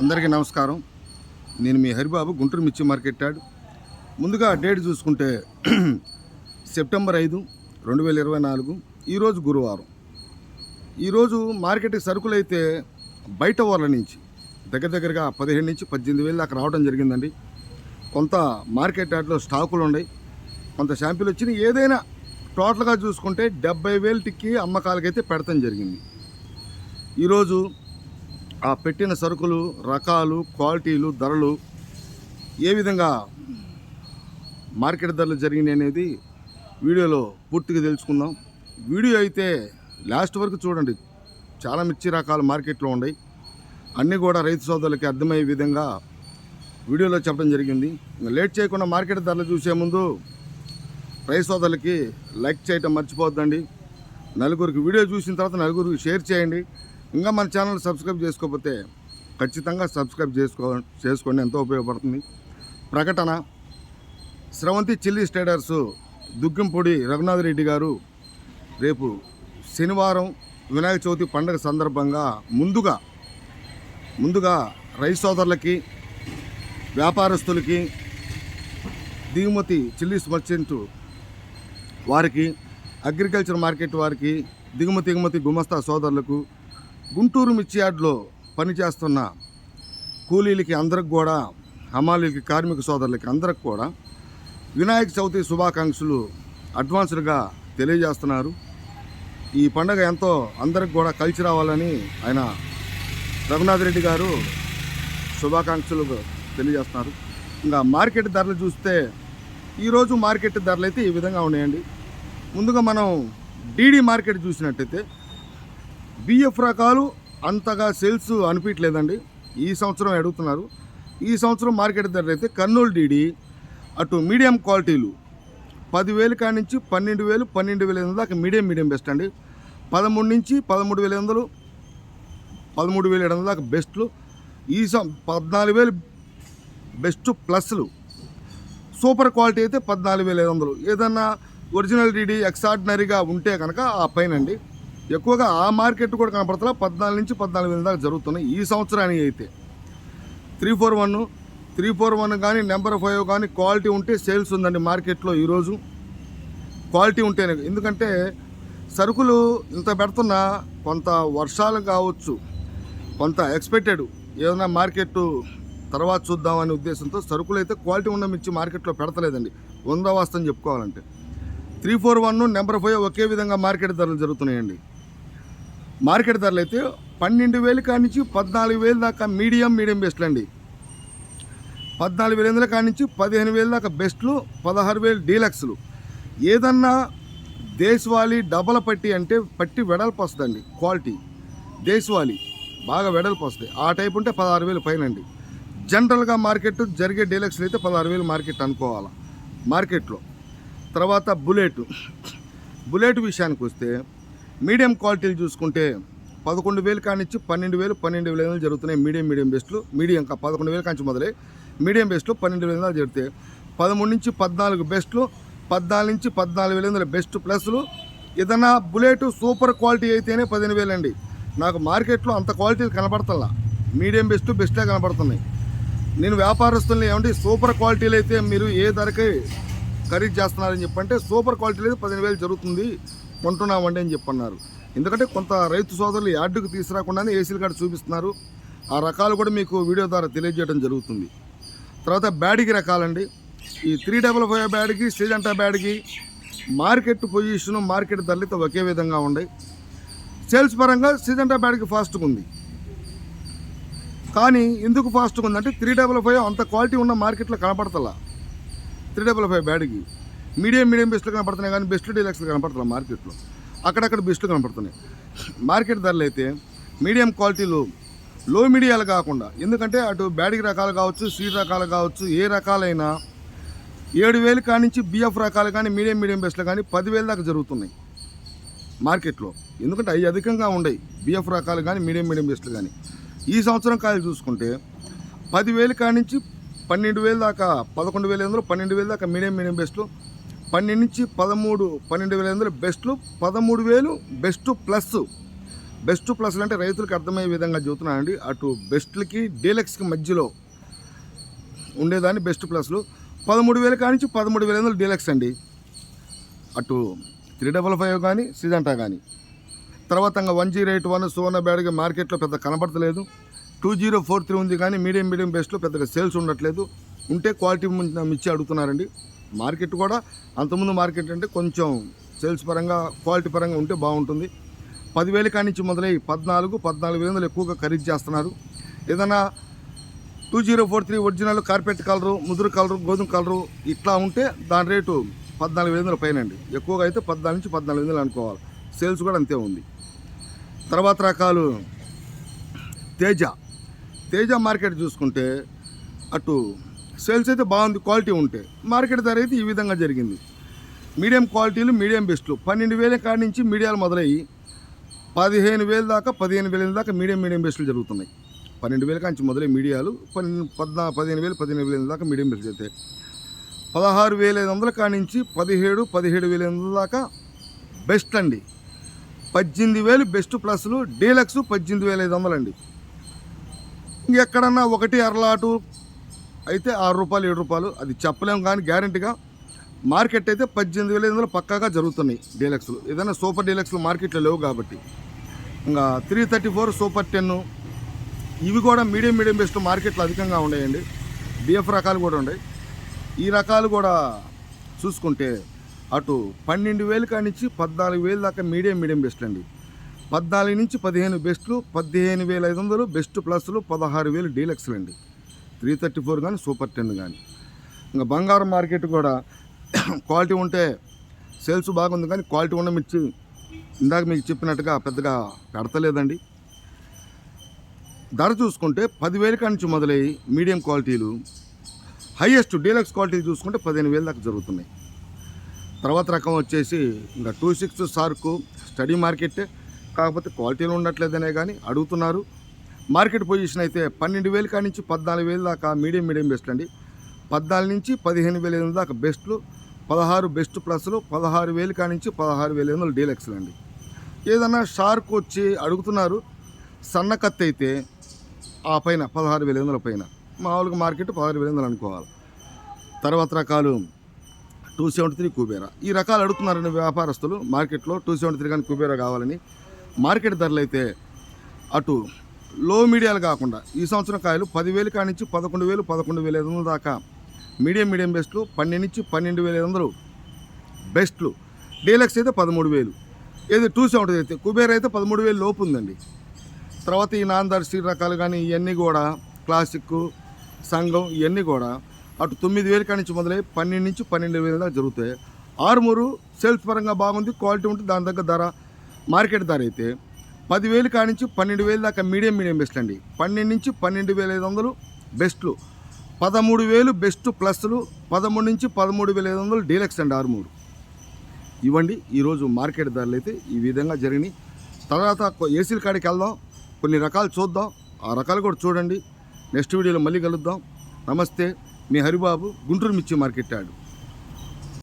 అందరికీ నమస్కారం. నేను మీ హరిబాబు గుంటూరు మిర్చి మార్కెట్ యార్డ్ ముందుగా డేట్ చూసుకుంటే సెప్టెంబర్ ఐదు రెండు వేల ఇరవై నాలుగు ఈరోజు గురువారం. ఈరోజు మార్కెట్కి సరుకులు అయితే బయట ఊర్ల నుంచి దగ్గర దగ్గరగా పదిహేను నుంచి పద్దెనిమిది వేలు దాకా రావడం జరిగిందండి. కొంత మార్కెట్ యార్డ్లో స్టాకులు ఉన్నాయి. కొంత షాంపూలు వచ్చినాయి ఏదైనా టోటల్గా చూసుకుంటే డెబ్బై వేలు టిక్కి అమ్మకాలకైతే పెడతాం జరిగింది. ఈరోజు ఆ పెట్టిన సరుకులు రకాలు క్వాలిటీలు ధరలు ఏ విధంగా మార్కెట్ ధరలు జరిగినాయి అనేది వీడియోలో పూర్తిగా తెలుసుకుందాం. వీడియో అయితే లాస్ట్ వరకు చూడండి. చాలా మిర్చి రకాలు మార్కెట్లో ఉన్నాయి. అన్నీ కూడా రైతు సోదరులకి అర్థమయ్యే విధంగా వీడియోలో చెప్పడం జరిగింది. ఇంకా లేట్ చేయకుండా మార్కెట్ ధరలు చూసే ముందు రైతు సోదరులకి లైక్ చేయటం మర్చిపోద్దండి నలుగురికి వీడియో చూసిన తర్వాత నలుగురికి షేర్ చేయండి. ఇంకా మన ఛానల్ సబ్స్క్రైబ్ చేసుకోకపోతే ఖచ్చితంగా సబ్స్క్రైబ్ చేసుకో చేసుకోండి. ఎంతో ఉపయోగపడుతుంది. ప్రకటన. స్రవంతి చిల్లీ స్టేడర్స్ దుగ్గింపూడి రఘునాథ్ రెడ్డి గారు రేపు శనివారం వినాయక చవితి పండుగ సందర్భంగా ముందుగా ముందుగా రైస్ సోదరులకి వ్యాపారస్తులకి దిగుమతి చిల్లీస్ మర్చెంట్ వారికి అగ్రికల్చర్ మార్కెట్ వారికి దిగుమతి ఎగుమతి గుమస్తా సోదరులకు గుంటూరు మిర్చి యార్డ్లో పనిచేస్తున్న కూలీలకి అందరికి కూడా హమాలీలకి కార్మిక సోదరులకి అందరికి కూడా వినాయక చవితి శుభాకాంక్షలు అడ్వాన్స్డ్గా తెలియజేస్తున్నారు. ఈ పండగ ఎంతో అందరికి కూడా కలిసి రావాలని ఆయన రఘునాథ్ రెడ్డి గారు శుభాకాంక్షలు తెలియజేస్తున్నారు. ఇంకా మార్కెట్ ధరలు చూస్తే ఈరోజు మార్కెట్ ధరలు అయితే ఈ విధంగా ఉన్నాయండి. ముందుగా మనం డీడీ మార్కెట్ చూసినట్టయితే బిఎఫ్ రకాలు అంతగా సేల్స్ అనిపించలేదండి ఈ సంవత్సరం అడుగుతున్నారు. ఈ సంవత్సరం మార్కెట్ ధర అయితే కర్నూలు డీడీ అటు మీడియం క్వాలిటీలు పదివేలు కాడి నుంచి పన్నెండు వేలు పన్నెండు వేల ఎనిమిది దాకా మీడియం మీడియం బెస్ట్ అండి. పదమూడు నుంచి పదమూడు వేల ఎనిమిదిలు వందలు పదమూడు వేల ఎనిమిది దాకా బెస్ట్లు. ఈ సం పద్నాలుగు వేలు బెస్ట్ ప్లస్లు. సూపర్ క్వాలిటీ అయితే పద్నాలుగు వేల ఐదు వందలు ఏదన్నా ఒరిజినల్ డీడీ ఎక్స్ఆర్డినరీగా ఉంటే కనుక ఆ పైన అండి ఎక్కువగా ఆ మార్కెట్ కూడా కనపడతా పద్నాలుగు నుంచి పద్నాలుగు వేల దాకా జరుగుతున్నాయి ఈ సంవత్సరానికి అయితే. Three four one three four one కానీ నెంబర్ ఫైవ్ కానీ క్వాలిటీ ఉంటే సేల్స్ ఉందండి మార్కెట్లో ఈరోజు. క్వాలిటీ ఉంటేనే ఎందుకంటే సరుకులు ఇంత పెడుతున్నా కొంత వర్షాలు కావచ్చు కొంత ఎక్స్పెక్టెడ్ ఏదైనా మార్కెట్ తర్వాత చూద్దామనే ఉద్దేశంతో సరుకులు అయితే క్వాలిటీ ఉన్న మించి మార్కెట్లో పెడతలేదండి. వంద వాస్తవం చెప్పుకోవాలంటే. Three four one number five ఒకే విధంగా మార్కెట్ ధరలు జరుగుతున్నాయండి. మార్కెట్ ధరలు అయితే పన్నెండు వేలు కానించి పద్నాలుగు వేలు దాకా మీడియం మీడియం బెస్ట్లు అండి. పద్నాలుగు వేల ఎనిమిది నుంచి పదిహేను వేల దాకా బెస్ట్లు పదహారు వేలు డీలక్స్లు. ఏదన్నా దేశవాళీ డబల పట్టి అంటే పట్టి వెడల్పు వస్తుందండి క్వాలిటీ. దేశవాళీ బాగా వెడల్పు వస్తాయి. ఆ టైప్ ఉంటే పదహారు వేలు పైన అండి. జనరల్గా మార్కెట్ జరిగే డీలక్స్లు అయితే పదహారు వేలు మార్కెట్ అనుకోవాలి మార్కెట్లో. తర్వాత బుల్లెట్. బుల్లెట్ విషయానికి వస్తే మీడియం క్వాలిటీలు చూసుకుంటే పదకొండు వేలు కానిచ్చి పన్నెండు వేలు పన్నెండు వేల ఎనిమిది జరుగుతున్నాయి మీడియం మీడియం బెస్ట్లు. మీడియం పదకొండు వేలు కానిచ్చి మొదలై మీడియం బెస్ట్లు పన్నెండు వేల ఎనిమిది జరుగుతాయి పదమూడు నుంచి పద్నాలుగు బెస్ట్లు పద్నాలుగు నుంచి పద్నాలుగు వేల ఎనిమిది బెస్ట్ ప్లస్లు. ఏదన్నా బుల్లెట్ సూపర్ క్వాలిటీ అయితేనే పదిహేను వేలు అండి. నాకు మార్కెట్లో అంత క్వాలిటీలు కనబడతలా మీడియం బెస్ట్ బెస్టే కనబడుతున్నాయి. నేను వ్యాపారస్తుల్ని ఏమంటే సూపర్ క్వాలిటీలు అయితే మీరు ఏ ధరకి ఖరీదు చేస్తున్నారని చెప్పంటే సూపర్ క్వాలిటీలు అయితే పదిహేను వేలు జరుగుతుంది. కొంటున్నామండి అని చెప్పన్నారు. ఎందుకంటే కొంత రైతు సోదరులు యార్డుకు తీసుకురాకుండానే ఏసీలు కార్డు చూపిస్తున్నారు. ఆ రకాలు కూడా మీకు వీడియో ద్వారా తెలియజేయడం జరుగుతుంది. తర్వాత బ్యాడ్కి రకాలండి. ఈ త్రీ డబల్ ఫైవ్ బ్యాడ్కి సిజంటా బ్యాడ్కి మార్కెట్ పొజిషన్ మార్కెట్ ధరలతో ఒకే విధంగా ఉన్నాయి సేల్స్ పరంగా సిజంటా బ్యాడ్కి ఫాస్ట్గా ఉంది. కానీ ఎందుకు ఫాస్ట్గా ఉందంటే త్రీ డబల్ ఫైవ్ అంత క్వాలిటీ ఉన్న మార్కెట్లో కనపడతలా. త్రీ డబల్ ఫైవ్ బ్యాడ్కి. మీడియం మీడియం బెస్ట్లు కనపడుతున్నాయి కానీ బెస్ట్ డీలక్స్ కనపడుతున్నాయి మార్కెట్లో? అక్కడక్కడ బెస్ట్లు కనపడుతున్నాయి. మార్కెట్ ధరలు అయితే మీడియం క్వాలిటీలు లో మీడియాలు కాకుండా ఎందుకంటే అటు బ్యాడికి రకాలు కావచ్చు సీడ్ రకాలు కావచ్చు ఏ రకాలైనా ఏడు వేలు కానించి బిఎఫ్ రకాలు కానీ మీడియం మీడియం బెస్ట్లు కానీ పదివేల దాకా జరుగుతున్నాయి మార్కెట్లో. ఎందుకంటే అవి అధికంగా ఉండయి బిఎఫ్ రకాలు కానీ మీడియం మీడియం బెస్ట్లు కానీ. ఈ సంవత్సరం కాయలు చూసుకుంటే పదివేలు కానించి పన్నెండు వేలు దాకా పదకొండు వేల ఎందులో పన్నెండు వేలు దాకా మీడియం మీడియం బెస్ట్లు పన్నెండు నుంచి పదమూడు పన్నెండు వేల ఐదు వందలు బెస్ట్లు పదమూడు వేలు బెస్ట్ ప్లస్. బెస్ట్ ప్లస్లు అంటే రైతులకు అర్థమయ్యే విధంగా చెబుతున్నానండి. అటు బెస్ట్లకి డీలక్స్కి మధ్యలో ఉండేదాన్ని బెస్ట్ ప్లస్లు. పదమూడు వేలు కానించి పదమూడు వేల వందలు డీలక్స్ అండి. అటు త్రీ డబల్ ఫైవ్ కానీ సిజంటా కానీ. తర్వాత ఇంకా one zero eight one Suvarna బ్యాడ్గా మార్కెట్లో పెద్ద కనబడతలేదు. టూ జీరో ఫోర్ త్రీ ఉంది కానీ మీడియం మీడియం బెస్ట్లో పెద్దగా సేల్స్ ఉండట్లేదు. ఉంటే క్వాలిటీ మిచ్చి అడుగుతున్నారండి. మార్కెట్ కూడా అంతకుముందు మార్కెట్ అంటే కొంచెం సేల్స్ పరంగా క్వాలిటీ పరంగా ఉంటే బాగుంటుంది. పదివేల కానించి మొదలై పద్నాలుగు పద్నాలుగు వేల ఎక్కువగా ఖరీదు చేస్తున్నారు. ఏదైనా two zero four three original carpet colour ముదురు కలరు గోధుమ కలరు ఇట్లా ఉంటే దాని రేటు పద్నాలుగు వేల పైన అండి ఎక్కువగా అయితే పద్నాలుగు నుంచి పద్నాలుగు వందలు అనుకోవాలి. సేల్స్ కూడా అంతే ఉంది. తర్వాత రకాలు. తేజ. తేజ మార్కెట్ చూసుకుంటే అటు సేల్స్ అయితే బాగుంది క్వాలిటీ ఉంటే. మార్కెట్ ధర అయితే ఈ విధంగా జరిగింది. మీడియం క్వాలిటీలు మీడియం బెస్ట్లు. పన్నెండు వేల కాడి నుంచి మీడియాలు మొదలయ్యి పదిహేను వేల దాకా పదిహేను వేల దాకా మీడియం మీడియం బెస్ట్లు జరుగుతున్నాయి. పన్నెండు వేల కాంచి మొదలై మీడియాలు పన్నెండు పద్నా పదిహేను వేలు పదిహేను వేల దాకా మీడియం బెస్ట్ అయితే పదహారు వేల ఐదు వందల కాడి నుంచి పదిహేడు పదిహేడు వేల ఐదు వందల దాకా బెస్ట్ అండి పద్దెనిమిది వేలు బెస్ట్ ప్లస్లు డీలక్స్ పద్దెనిమిది వేల ఐదు వందలు అండి ఇంకెక్కడన్నా ఒకటి అరలాటు అయితే ఆరు రూపాయలు ఏడు రూపాయలు. అది చెప్పలేము కానీ గ్యారంటీగా మార్కెట్ అయితే పద్దెనిమిది వేల ఐదు వందలు పక్కాగా జరుగుతున్నాయి డీలక్స్లు. ఏదైనా సూపర్ డీలక్స్లు మార్కెట్లో లేవు కాబట్టి. ఇంకా three thirty four super ten ఇవి కూడా మీడియం మీడియం బెస్ట్ మార్కెట్లో అధికంగా ఉన్నాయండి బిఎఫ్ రకాలు కూడా ఉన్నాయి. ఈ రకాలు కూడా చూసుకుంటే అటు పన్నెండు వేలు కానించి పద్నాలుగు వేలు దాకా మీడియం మీడియం బెస్ట్ అండి. పద్నాలుగు నుంచి పదిహేను బెస్ట్లు పదిహేను వేల ఐదు వందలు బెస్ట్ ప్లస్లు పదహారు వేలు డీలక్స్లు అండి. త్రీ థర్టీ ఫోర్ కానీ సూపర్ టెన్ కానీ. ఇంకా బంగారం మార్కెట్ కూడా క్వాలిటీ ఉంటే సేల్స్ బాగుంది కానీ క్వాలిటీ ఉన్న మిర్చి ఇందాక మీకు చెప్పినట్టుగా పెద్దగా పెడతలేదండి. ధర చూసుకుంటే పదివేల కాడి నుంచి మొదలై మీడియం క్వాలిటీలు హైయెస్ట్ డీలక్స్ క్వాలిటీ చూసుకుంటే పదిహేను వేల దాకా జరుగుతున్నాయి. తర్వాత రకం వచ్చేసి ఇంకా టూ సిక్స్ సార్కు స్టడీ మార్కెట్ కాకపోతే క్వాలిటీలు ఉండట్లేదనే కానీ అడుగుతున్నారు. మార్కెట్ పొజిషన్ అయితే పన్నెండు వేలు కాడి నుంచి పద్నాలుగు వేలు దాకా మీడియం మీడియం బెస్ట్ అండి. పద్నాలుగు నుంచి పదిహేను వేల ఎనిమిది దాకా బెస్ట్లు పదహారు బెస్ట్ ప్లస్లు పదహారు వేలు కాడి నుంచి పదహారు వేల ఎనిమిది డీలెక్స్లు అండి. ఏదన్నా షార్క్ వచ్చి అడుగుతున్నారు సన్న కత్తి అయితే ఆ పైన పదహారు వేల ఎనిమిది పైన. మామూలుగా మార్కెట్ పదహారు వేల ఎనిమిది అనుకోవాలి. తర్వాత రకాలు టూ సెవెంటీ త్రీ కుబేరా. ఈ రకాలు అడుగుతున్నారండి వ్యాపారస్తులు మార్కెట్లో. టూ సెవెంటీ త్రీ కానీ కుబేరా కావాలని. మార్కెట్ ధరలు అయితే అటు లో మీడియాలు కాకుండా ఈ సంవత్సరం కాయలు పదివేలు కాడి పదకొండు వేలు పదకొండు వేల ఐదు వందల దాకా. మీడియం మీడియం బెస్ట్లు పన్నెండు నుంచి పన్నెండు వేల ఐదు వందలు. బెస్ట్లు. డీలక్స్ అయితే పదమూడు వేలు. ఏది టూ సెవెంటీ అయితే కుబేర్ అయితే పదమూడు వేలు లోపు ఉందండి. తర్వాత ఈ నాందర్శి రకాలు కానీ ఇవన్నీ కూడా క్లాసిక్ సంఘం ఇవన్నీ కూడా అటు తొమ్మిది వేల కానించి మొదలై పన్నెండు నుంచి పన్నెండు వేల దాకా జరుగుతాయి. ఆరుమూరు సేల్స్ పరంగా బాగుంది క్వాలిటీ ఉంటుంది దాని దగ్గర ధర మార్కెట్ ధర అయితే పదివేలు కాడి నుంచి పన్నెండు వేలు దాకా మీడియం మీడియం బెస్ట్ అండి. పన్నెండు నుంచి పన్నెండు వేల ఐదు వందలు బెస్ట్లు. పదమూడు వేలు బెస్ట్ ప్లస్లు పదమూడు నుంచి పదమూడు వేల ఐదు వందలు డీలక్స్ అండి ఆరుమూరు ఇవ్వండి ఈరోజు మార్కెట్ ధరలు అయితే ఈ విధంగా జరిగినాయి. తర్వాత ఏసీల కాడికి వెళ్దాం కొన్ని రకాలు చూద్దాం. ఆ రకాలు కూడా చూడండి. నెక్స్ట్ వీడియోలో మళ్ళీ కలుద్దాం. నమస్తే మీ హరిబాబు గుంటూరు మిర్చి మార్కెట్ యాడ్